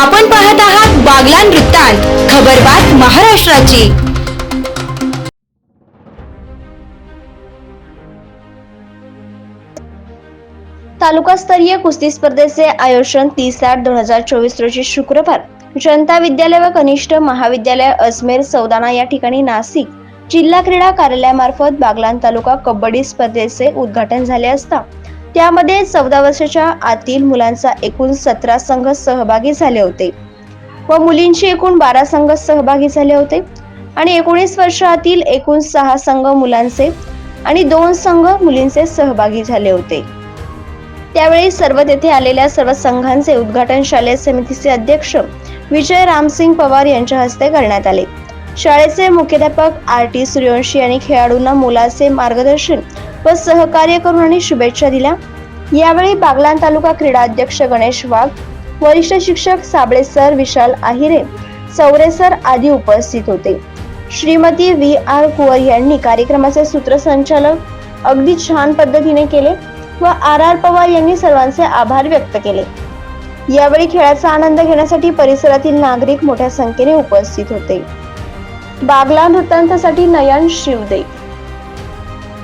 आपण पाहत आहात बागलान वृत्तांत खबरबात महाराष्ट्राची. तालुकास्तरीय कुस्ती स्पर्धेचे आयोजन तीस आठ दोन हजार चोवीस रोजी शुक्रवार. जनता विद्यालय व कनिष्ठ महाविद्यालय अजमेर सौदाना या ठिकाणी नाशिक जिल्हा क्रीडा कार्यालयामार्फत बागलान तालुका कबड्डी स्पर्धेचे उद्घाटन झाले असता. त्यामध्ये चौदा वर्षाच्या आतील मुलांचा एकूण सतरा संघ सहभागी झाले होते व मुलींचे एकूण बारा संघ सहभागी झाले होते. आणि एकोणीस वर्षातील एकूण सहा संघ मुलांचे आणि दोन संघ मुलींचे सहभागी झाले होते. त्यावेळी सर्व तेथे आलेल्या सर्व संघांचे उद्घाटन शालेय समितीचे अध्यक्ष विजय रामसिंग पवार यांच्या हस्ते करण्यात आले. शाळेचे मुख्याध्यापक आर टी सूर्यवंशी यांनी खेळाडूंना मुलाचे मार्गदर्शन व सहकार्य करून आणि शुभेच्छा दिल्या. यावेळी बागलान तालुका क्रीडा अध्यक्ष गणेश वाघ वरिष्ठ शिक्षक साबळे सर विशाल आहिरे चौरे सर आदी उपस्थित होते. श्रीमती व्ही आर कुवर यांनी कार्यक्रमाचे सूत्रसंचालक अगदी छान पद्धतीने केले व आर आर पवार यांनी सर्वांचे आभार व्यक्त केले. यावेळी खेळाचा आनंद घेण्यासाठी परिसरातील नागरिक मोठ्या संख्येने उपस्थित होते. बागला वृत्तांतासाठी नयन शिवदे.